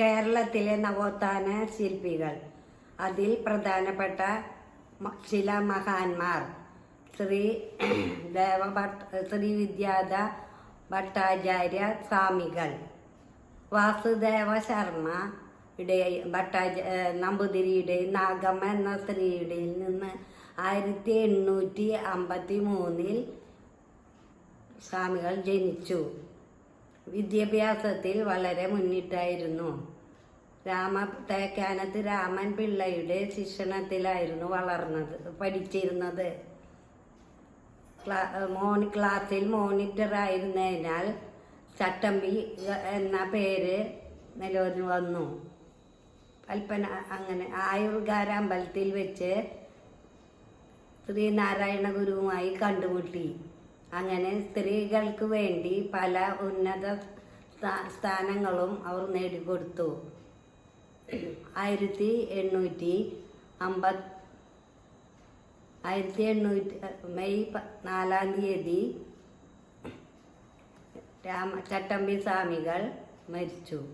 കേരളത്തിലെ നവോത്ഥാന ശില്പികൾ. അതിൽ പ്രധാനപ്പെട്ട ചില മഹാന്മാർ. ശ്രീ ദേവഭട്ട് ശ്രീ വിദ്യാധ ഭട്ടാചാര്യ സ്വാമികൾ. വാസുദേവ ശർമ്മ ഭട്ടാച നമ്പൂതിരിയുടെ നാഗമ്മ എന്ന സ്ത്രീയുടെ നിന്ന് ആയിരത്തി എണ്ണൂറ്റി അമ്പത്തി മൂന്നിൽ സ്വാമികൾ ജനിച്ചു. വിദ്യാഭ്യാസത്തിൽ വളരെ മുന്നിട്ടായിരുന്നു. രാമ തേക്കാനത്ത് രാമൻ പിള്ളയുടെ ശിക്ഷണത്തിലായിരുന്നു വളർന്നത് പഠിച്ചിരുന്നത്. മോണി ക്ലാസ്സിൽ മോണിറ്റർ ആയിരുന്നതിനാൽ ചട്ടമ്പി എന്ന പേര് നിലവിൽ വന്നു. കൽപ്പന അങ്ങനെ ആയുർഗാര അമ്പലത്തിൽ വെച്ച് ശ്രീനാരായണ ഗുരുവുമായി കണ്ടുമുട്ടി. അങ്ങനെ സ്ത്രീകൾക്ക് വേണ്ടി പല ഉന്നത സ്ഥാ- സ്ഥാനങ്ങളും അവർ നേടിക്കൊടുത്തു. ആയിരത്തി എണ്ണൂറ്റി അമ്പത് ആയിരത്തി എണ്ണൂറ്റി മെയ് നാലാം തീയതി രാമ ചട്ടമ്പി സ്വാമികൾ മരിച്ചു.